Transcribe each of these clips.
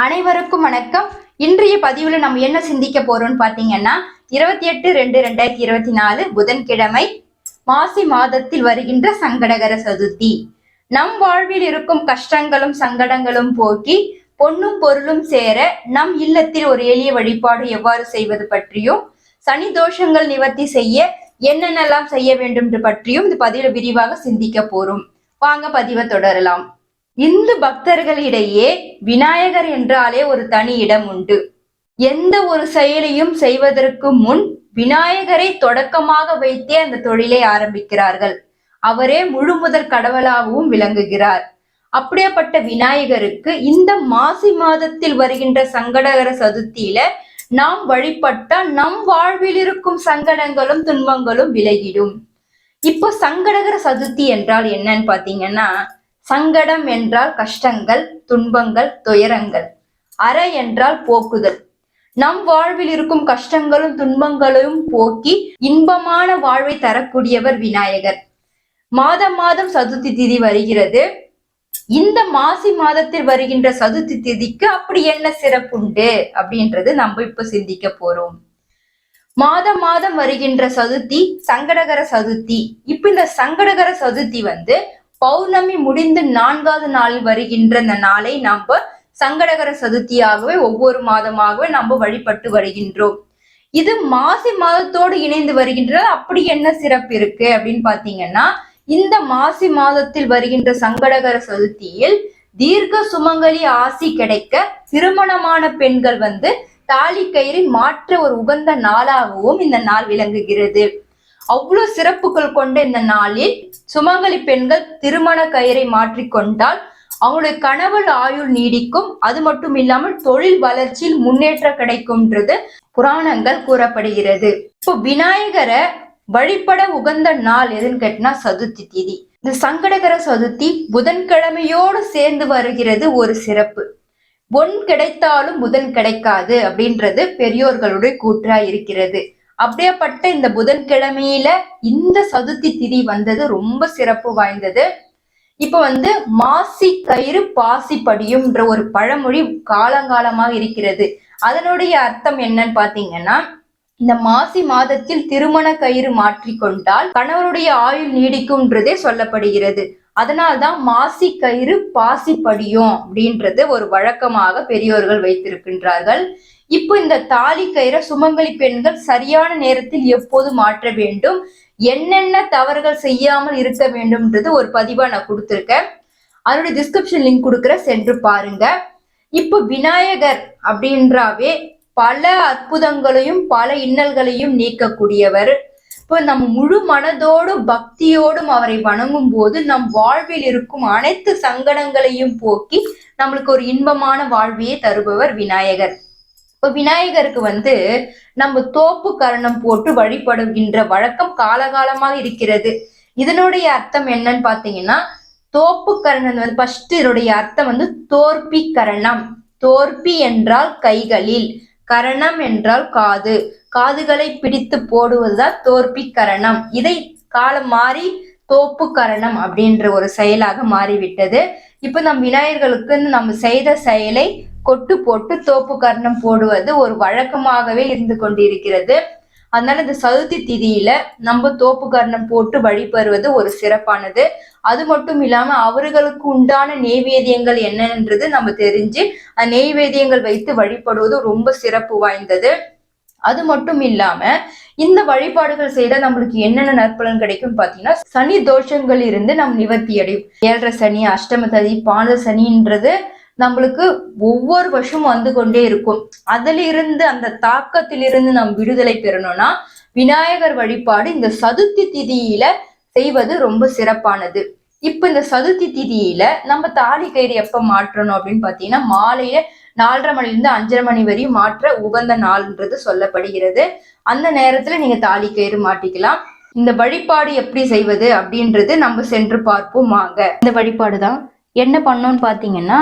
அனைவருக்கும் வணக்கம். இன்றைய பதிவுல நம்ம என்ன சிந்திக்க போறோம்னு பாத்தீங்கன்னா இருபத்தி எட்டு ரெண்டு ரெண்டாயிரத்தி இருபத்தி நாலு புதன்கிழமை மாசி மாதத்தில் வருகின்ற சங்கடகர சதுர்த்தி. நம் வாழ்வில் இருக்கும் கஷ்டங்களும் சங்கடங்களும் போக்கி பொன்னும் பொருளும் சேர நம் இல்லத்தில் ஒரு எளிய வழிபாடு எவ்வாறு செய்வது பற்றியும் சனி தோஷங்கள் நிவர்த்தி செய்ய என்னென்னலாம் செய்ய வேண்டும் பற்றியும் இந்த பதிவில் விரிவாக சிந்திக்க போறோம். வாங்க பதிவை தொடரலாம். இந்து பக்தர்களிடையே விநாயகர் என்றாலே ஒரு தனி இடம் உண்டு. எந்த ஒரு செயலையும் செய்வதற்கு முன் விநாயகரை தொடக்கமாக வைத்தே அந்த தொழிலை ஆரம்பிக்கிறார்கள். அவரே முழு முதற் கடவுளாகவும் விளங்குகிறார். அப்படியேப்பட்ட விநாயகருக்கு இந்த மாசி மாதத்தில் வருகின்ற சங்கடகர சதுர்த்தியில நாம் வழிபட்டால் நம் வாழ்வில் இருக்கும் சங்கடங்களும் துன்பங்களும் விலகிடும். இப்போ சங்கடகர சதுர்த்தி என்றால் என்னன்னு பாத்தீங்கன்னா சங்கடம் என்றால் கஷ்டங்கள் துன்பங்கள் துயரங்கள். அற என்றால் போக்குதல். நம் வாழ்வில் இருக்கும் கஷ்டங்களும் துன்பங்களையும் போக்கி இன்பமான வாழ்வை தரக்கூடியவர் விநாயகர். மாதம் மாதம் சதுர்த்தி திதி வருகிறது. இந்த மாசி மாதத்தில் வருகின்ற சதுர்த்தி திதிக்கு அப்படி என்ன சிறப்புண்டு அப்படின்றது நம்ம இப்ப சிந்திக்க போறோம். மாதம் மாதம் வருகின்ற சதுர்த்தி சங்கடகர சதுர்த்தி. இப்ப இந்த சங்கடகர சதுர்த்தி வந்து பௌர்ணமி முடிந்து நான்காவது நாளில் வருகின்ற இந்த நாளை நம்ம சங்கடகர சதுர்த்தியாகவே ஒவ்வொரு மாதமாகவே நம்ம வழிபட்டு வருகின்றோம். இது மாசி மாதத்தோடு இணைந்து வருகின்றது. அப்படி என்ன சிறப்பு இருக்கு அப்படின்னு பாத்தீங்கன்னா இந்த மாசி மாதத்தில் வருகின்ற சங்கடகர சதுர்த்தியில் தீர்க்க சுமங்கலி ஆசி கிடைக்க திருமணமான பெண்கள் வந்து தாலி கயிறை மாற்ற ஒரு உகந்த நாளாகவும் இந்த நாள் விளங்குகிறது. அவ்வளவு சிறப்புகள் கொண்ட இந்த நாளில் சுமங்கலி பெண்கள் திருமண கயிறை மாற்றிக்கொண்டால் அவங்களுடைய கணவன் ஆயுள் நீடிக்கும். அது மட்டும் இல்லாமல் தொழில் வளர்ச்சியில் முன்னேற்றம் கிடைக்கும்ன்றது புராணங்கள் கூறப்படுகிறது. இப்போ விநாயகரை வழிபட உகந்த நாள் எதுன்னு கேட்டினா சதுர்த்தி திதி. இந்த சங்கடகர சதுர்த்தி புதன்கிழமையோடு சேர்ந்து வருகிறது ஒரு சிறப்பு. பொன் கிடைத்தாலும் புதன் கிடைக்காது அப்படின்றது பெரியோர்களுடைய கூற்றா இருக்கிறது. அப்படியேப்பட்ட இந்த புதன்கிழமையில இந்த சதுர்த்தி திதி வந்தது ரொம்ப சிறப்பு வாய்ந்தது. இப்ப வந்து மாசி கயிறு பாசி படியும்ன்ற ஒரு பழமொழி காலங்காலமாக இருக்கிறது. அதனுடைய அர்த்தம் என்னன்னு பாத்தீங்கன்னா இந்த மாசி மாதத்தில் திருமண கயிறு மாற்றிக்கொண்டால் கணவருடைய ஆயுள் நீடிக்கும்ன்றதே சொல்லப்படுகிறது. அதனால்தான் மாசி கயிறு பாசி படியும் அப்படின்றது ஒரு வழக்கமாக பெரியோர்கள் வைத்திருக்கின்றார்கள். இப்போ இந்த தாலி கயிறை சுமங்கலி பெண்கள் சரியான நேரத்தில் எப்போது மாற்ற வேண்டும்? என்னென்ன தவறுகள் செய்யாமல் இருக்க வேண்டும்ன்றது ஒரு பதிவா நான் கொடுத்துருக்கேன். அதனுடைய டிஸ்கிரிப்ஷன் லிங்க் கொடுக்குறேன் சென்று பாருங்க. இப்போ விநாயகர் அப்படின்றாவே பல அற்புதங்களையும் பல இன்னல்களையும் நீக்கக்கூடியவர். இப்போ நம்ம முழு மனதோடும் பக்தியோடும் அவரை வணங்கும் போது நம் வாழ்வில் இருக்கும் அனைத்து சங்கடங்களையும் போக்கி நம்மளுக்கு ஒரு இன்பமான வாழ்வையே தருபவர் விநாயகர். இப்போ விநாயகருக்கு வந்து நம்ம தோப்பு கரணம் போட்டு வழிபடுகின்ற வழக்கம் காலகாலமாக இருக்கிறது. இதனுடைய அர்த்தம் என்னன்னு பாத்தீங்கன்னா தோப்பு கரணம் வந்து ஃபர்ஸ்ட் இதனுடைய அர்த்தம் வந்து தோற்பி கரணம். தோற்பி என்றால் கைகளில் கரணம் என்றால் காது. காதுகளை பிடித்து போடுவதுதான் தோற்பி கரணம். இதை காலம் மாறி தோப்பு கரணம் அப்படின்ற ஒரு செயலாக மாறிவிட்டது. இப்போ நம் விநாயகர்களுக்கு நம்ம செய்த செயலை கொட்டு போட்டு தோப்பு கர்ணம் போடுவது ஒரு வழக்கமாகவே இருந்து கொண்டிருக்கிறது. அதனால இந்த சதுர்த்தி திதியில நம்ம தோப்பு கர்ணம் போட்டு வழிபடுவது ஒரு சிறப்பானது. அது மட்டும் இல்லாம அவர்களுக்கு உண்டான நெய்வேதியங்கள் என்னன்றது நம்ம தெரிஞ்சு அந்த நெய்வேதியங்கள் வைத்து வழிபடுவது ரொம்ப சிறப்பு வாய்ந்தது. அது மட்டும் இல்லாம இந்த வழிபாடுகள் செய்த நம்மளுக்கு என்னென்ன நற்பலன் கிடைக்கும் பாத்தீங்கன்னா சனி தோஷங்கள் இருந்து நம் நிவர்த்தி அடையும். ஏழரை சனி அஷ்டம சனி பாத சனின்றது நம்மளுக்கு ஒவ்வொரு வருஷமும் வந்து கொண்டே இருக்கும். அதுல இருந்து அந்த தாக்கத்திலிருந்து நாம் விடுதலை பெறணும்னா விநாயகர் வழிபாடு இந்த சதுர்த்தி திதியில செய்வது ரொம்ப சிறப்பானது. இப்ப இந்த சதுர்த்தி திதியில நம்ம தாலி கயிறு எப்ப மாற்றணும் அப்படின்னு பாத்தீங்கன்னா மாலையில நாலரை மணிலிருந்து அஞ்சரை மணி வரையும் மாற்ற உகந்த நாள்ன்றது சொல்லப்படுகிறது. அந்த நேரத்துல நீங்க தாலி கயிறு மாட்டிக்கலாம். இந்த வழிபாடு எப்படி செய்வது அப்படின்றது நம்ம சென்று பார்ப்போம் வாங்க இந்த வழிபாடு தான் என்ன பண்ணோம்னு பாத்தீங்கன்னா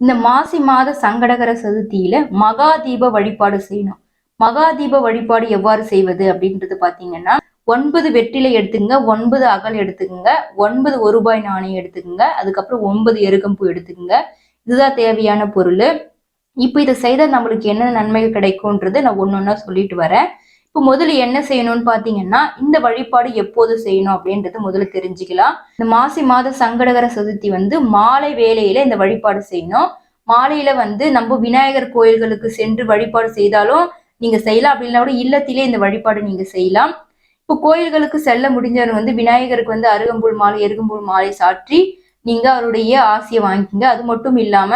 இந்த மாசி மாத சங்கடகர சதுர்த்தியில மகா தீப வழிபாடு செய்யணும். மகா தீப வழிபாடு எவ்வாறு செய்வது அப்படின்றது பாத்தீங்கன்னா ஒன்பது வெற்றிலை எடுத்துக்கங்க ஒன்பது அகல் எடுத்துக்கங்க ஒன்பது ஒரு ரூபாய் நாணயம் எடுத்துக்கங்க அதுக்கப்புறம் ஒன்பது எருகம்பூ எடுத்துக்கங்க. இதுதான் தேவையான பொருள். இப்போ இதை செய்தால் நம்மளுக்கு என்ன நன்மைகள் கிடைக்கும்ன்றது நான் ஒன்று ஒன்றா சொல்லிட்டு வரேன். இப்போ முதல்ல என்ன செய்யணும்னு பார்த்தீங்கன்னா இந்த வழிபாடு எப்போது செய்யணும் அப்படின்றது முதல்ல தெரிஞ்சுக்கலாம். இந்த மாசி மாத சங்கடகர சதுர்த்தி வந்து மாலை வேலையில இந்த வழிபாடு செய்யணும். மாலையில வந்து நம்ம விநாயகர் கோயில்களுக்கு சென்று வழிபாடு செய்தாலும் நீங்க செய்யலாம் அப்படின்னா கூட இல்லத்திலே இந்த வழிபாடு நீங்க செய்யலாம். இப்போ கோயில்களுக்கு செல்ல முடிஞ்சவர் வந்து விநாயகருக்கு வந்து அருகம்புல் மாலை எருகம்புல் மாலை சாற்றி நீங்க அவருடைய ஆசையை வாங்கிக்கிங்க. அது மட்டும் இல்லாம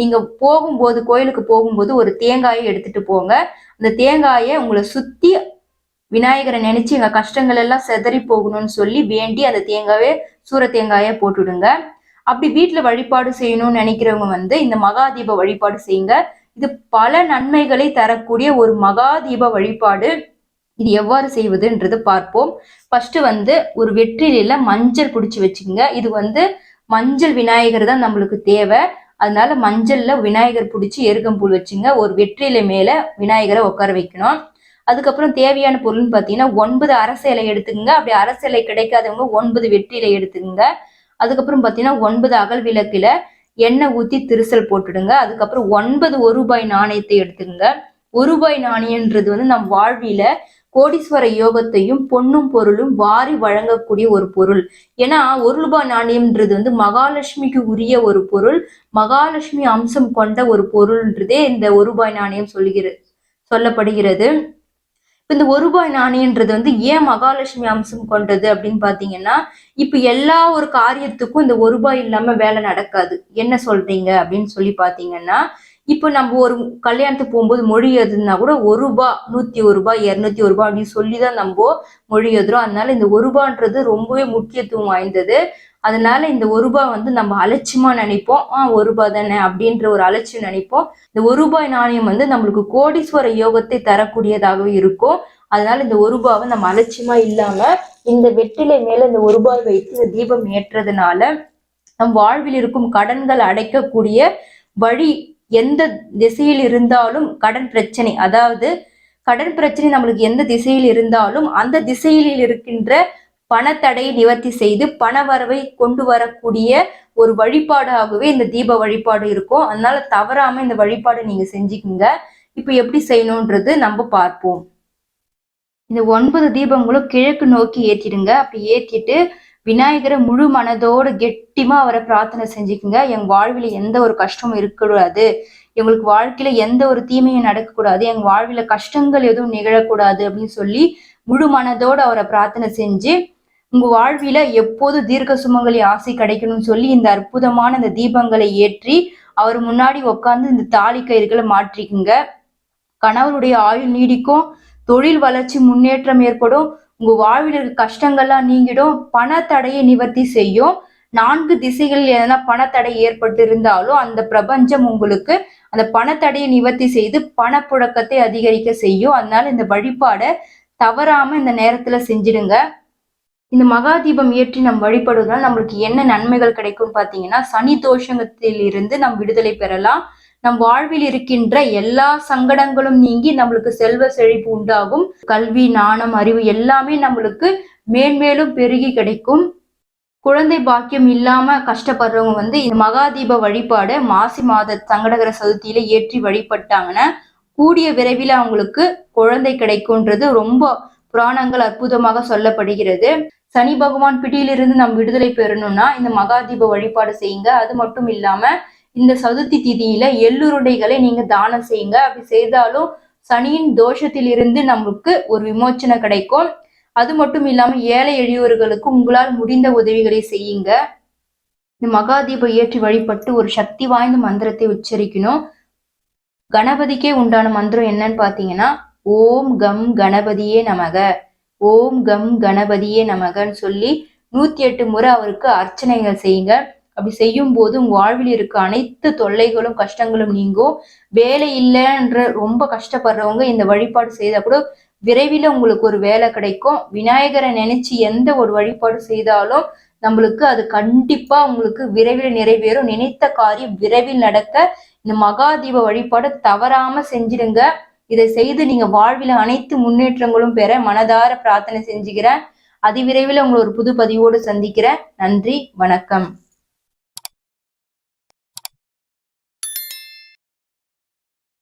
நீங்க போகும்போது கோயிலுக்கு போகும்போது ஒரு தேங்காயை எடுத்துட்டு போங்க. அந்த தேங்காயை உங்களை சுத்தி விநாயகரை நினைச்சு எங்க கஷ்டங்கள் எல்லாம் செதறி போகணும்னு சொல்லி வேண்டி அந்த தேங்காயை சூர தேங்காயை போட்டுடுங்க. அப்படி வீட்டுல வழிபாடு செய்யணும்னு நினைக்கிறவங்க வந்து இந்த மகாதீப வழிபாடு செய்யுங்க. இது பல நன்மைகளை தரக்கூடிய ஒரு மகாதீப வழிபாடு. இது எவ்வாறு செய்வதுன்றது பார்ப்போம். ஃபர்ஸ்ட் வந்து ஒரு வெற்றிலையில மஞ்சள் பிடிச்சி வச்சுக்கோங்க. இது வந்து மஞ்சள் விநாயகர் தான் நம்மளுக்கு தேவை. அதனால மஞ்சள்ல விநாயகர் பிடிச்சி எருகம்பூல் வச்சுங்க. ஒரு வெற்றில மேல விநாயகரை உட்கார வைக்கணும். அதுக்கப்புறம் தேவையான பொருள்னு பார்த்தீங்கன்னா ஒன்பது அரசு இலை எடுத்துக்கோங்க. அப்படி அரசு இலை கிடைக்காதவங்க ஒன்பது வெற்றிலை எடுத்துக்கோங்க. அதுக்கப்புறம் பார்த்தீங்கன்னா ஒன்பது அகல் விளக்கில் எண்ணெய் ஊற்றி திருசல் போட்டுடுங்க. அதுக்கப்புறம் ஒன்பது ஒரு ரூபாய் நாணயத்தை எடுத்துக்கோங்க. ஒரு ரூபாய் நாணயன்றது வந்து நம் வாழ்வில கோடீஸ்வர யோகத்தையும் பொன்னும் பொருளும் வாரி வழங்கக்கூடிய ஒரு பொருள். ஏன்னா ஒரு ரூபாய் நாணயம்ன்றது வந்து மகாலட்சுமிக்கு உரிய ஒரு பொருள் மகாலட்சுமி அம்சம் கொண்ட ஒரு பொருள்ன்றதே இந்த ஒரு ரூபாய் நாணயம் சொல்லுகிறது சொல்லப்படுகிறது. இந்த ஒரு ரூபாய் நாணயன்றது வந்து ஏன் மகாலட்சுமி அம்சம் கொண்டது அப்படின்னு பாத்தீங்கன்னா இப்ப எல்லா ஒரு காரியத்துக்கும் இந்த ஒரு ரூபாய் இல்லாம வேலை நடக்காது. என்ன சொல்றீங்க அப்படின்னு சொல்லி பாத்தீங்கன்னா இப்போ நம்ம ஒரு கல்யாணத்துக்கு போகும்போது மொழி எழுதுனா கூட ஒரு ரூபாய் நூத்தி ஒரு ரூபாய் இருநூத்தி ஒரு ரூபாய் அப்படின்னு சொல்லிதான் நம்ம மொழி எழுதுறோம். அதனால இந்த ஒரு ரூபான்றது ரொம்பவே முக்கியத்துவம் வாய்ந்தது. அதனால இந்த ஒரு ரூபாய் வந்து நம்ம அலட்சியமா நினைப்போம். ஆ ஒரு ரூபாய் தானே அப்படின்ற ஒரு அலட்சியம் நினைப்போம். இந்த ஒரு ரூபாய் நாணயம் வந்து நம்மளுக்கு கோடீஸ்வர யோகத்தை தரக்கூடியதாகவே இருக்கும். அதனால இந்த ஒரு ரூபாவை நம்ம அலட்சியமா இல்லாம இந்த வெற்றிலை மேல இந்த ஒரு ரூபாய் வைத்து இந்த தீபம் ஏற்றதுனால நம் வாழ்வில் இருக்கும் கடன்கள் அடைக்கக்கூடிய வழி எந்த திசையில் இருந்தாலும் கடன் பிரச்சனை அதாவது கடன் பிரச்சனை நம்மளுக்கு எந்த திசையில் இருந்தாலும் அந்த திசையில் இருக்கின்ற பணத்தடையை நிவர்த்தி செய்து பண வரவை கொண்டு வரக்கூடிய ஒரு வழிபாடாகவே இந்த தீப வழிபாடு இருக்கும். அதனால தவறாம இந்த வழிபாடு நீங்க செஞ்சுக்கோங்க. இப்ப எப்படி செய்யணும்ன்றது நம்ம பார்ப்போம். இந்த ஒன்பது தீபங்களும் கிழக்கு நோக்கி ஏற்றிடுங்க. அப்படி ஏற்றிட்டு விநாயகரை முழு மனதோடு கெட்டிமா அவரை பிரார்த்தனை செஞ்சுக்குங்க. என் வாழ்வில் எந்த ஒரு கஷ்டமும் இருக்கக்கூடாது. எங்களுக்கு வாழ்க்கையில எந்த ஒரு தீமையும் நடக்கக்கூடாது. எங்க வாழ்வில கஷ்டங்கள் எதுவும் நிகழக்கூடாது அப்படின்னு சொல்லி முழு மனதோடு அவரை பிரார்த்தனை செஞ்சு உங்க வாழ்வில எப்போது தீர்க்க சுமங்கலி ஆசை கிடைக்கணும்னு சொல்லி இந்த அற்புதமான இந்த தீபங்களை ஏற்றி அவர் முன்னாடி உட்காந்து இந்த தாலி கயிறுகளை மாற்றிக்குங்க. கணவருடைய ஆயுள் நீடிக்கும். தொழில் வளர்ச்சி முன்னேற்றம் ஏற்படும். உங்க வாழ்வில் இருக்க கஷ்டங்கள்லாம் நீங்கிடும் பணத்தடையை நிவர்த்தி செய்யும். நான்கு திசைகளில் எதனா பணத்தடை ஏற்பட்டு இருந்தாலும் அந்த பிரபஞ்சம் உங்களுக்கு அந்த பணத்தடையை நிவர்த்தி செய்து பணப்புழக்கத்தை அதிகரிக்க செய்யும். அதனால இந்த வழிபாடை தவறாம இந்த நேரத்துல செஞ்சிடுங்க. இந்த மகா தீபம் ஏற்றி நம் வழிபடுவதால் நம்மளுக்கு என்ன நன்மைகள் கிடைக்கும்னு பார்த்தீங்கன்னா சனி தோஷத்தில் இருந்து நம் விடுதலை பெறலாம். நம் வாழ்வில் இருக்கின்ற எல்லா சங்கடங்களும் நீங்கி நம்மளுக்கு செல்வ செழிப்பு உண்டாகும். கல்வி நாணம் அறிவு எல்லாமே நம்மளுக்கு மேன்மேலும் பெருகி கிடைக்கும். குழந்தை பாக்கியம் இல்லாம கஷ்டப்படுறவங்க வந்து இந்த மகாதீப வழிபாடு மாசி மாத சங்கடகர சதுர்த்தியில ஏற்றி வழிபட்டாங்கன்னா கூடிய விரைவில் அவங்களுக்கு குழந்தை கிடைக்கும்ன்றது ரொம்ப புராணங்கள் அற்புதமாக சொல்லப்படுகிறது. சனி பகவான் பிடியிலிருந்து நம் விடுதலை பெறணும்னா இந்த மகாதீப வழிபாடு செய்யுங்க. அது மட்டும் இல்லாம இந்த சதுர்த்தி திதியில எள்ளுருடைகளை நீங்க தானம் செய்யுங்க. அப்படி செய்தாலும் சனியின் தோஷத்தில் இருந்து நமக்கு ஒரு விமோச்சனை கிடைக்கும். அது மட்டும் இல்லாம ஏழை எளியோர்களுக்கு உங்களால் முடிந்த உதவிகளை செய்யுங்க. இந்த மகாதீபம் ஏற்றி வழிபட்டு ஒரு சக்தி வாய்ந்த மந்திரத்தை உச்சரிக்கணும். கணபதிக்கே உண்டான மந்திரம் என்னன்னு பாத்தீங்கன்னா ஓம் கம் கணபதியே நமக. ஓம் கம் கணபதியே நமகன்னு சொல்லி நூத்தி எட்டு முறை அவருக்கு அர்ச்சனைகள் செய்யுங்க. அப்படி செய்யும் போது உங்க வாழ்வில் இருக்க அனைத்து தொல்லைகளும் கஷ்டங்களும் நீங்கும் வேலை இல்லைன்ற ரொம்ப கஷ்டப்படுறவங்க இந்த வழிபாடு செய்தா கூட விரைவில் உங்களுக்கு ஒரு வேலை கிடைக்கும். விநாயகரை நினைச்சு எந்த ஒரு வழிபாடு செய்தாலும் நம்மளுக்கு அது கண்டிப்பா உங்களுக்கு விரைவில் நிறைவேறும். நினைத்த காரியம் விரைவில் நடக்க இந்த மகாதீப வழிபாடு தவறாம செஞ்சிடுங்க. இதை செய்து நீங்க வாழ்வில் அனைத்து முன்னேற்றங்களும் பெற மனதார பிரார்த்தனை செஞ்சுக்கிறேன். அதிவிரைவில் உங்களை ஒரு புது பதிவோடு சந்திக்கிறேன். நன்றி வணக்கம்.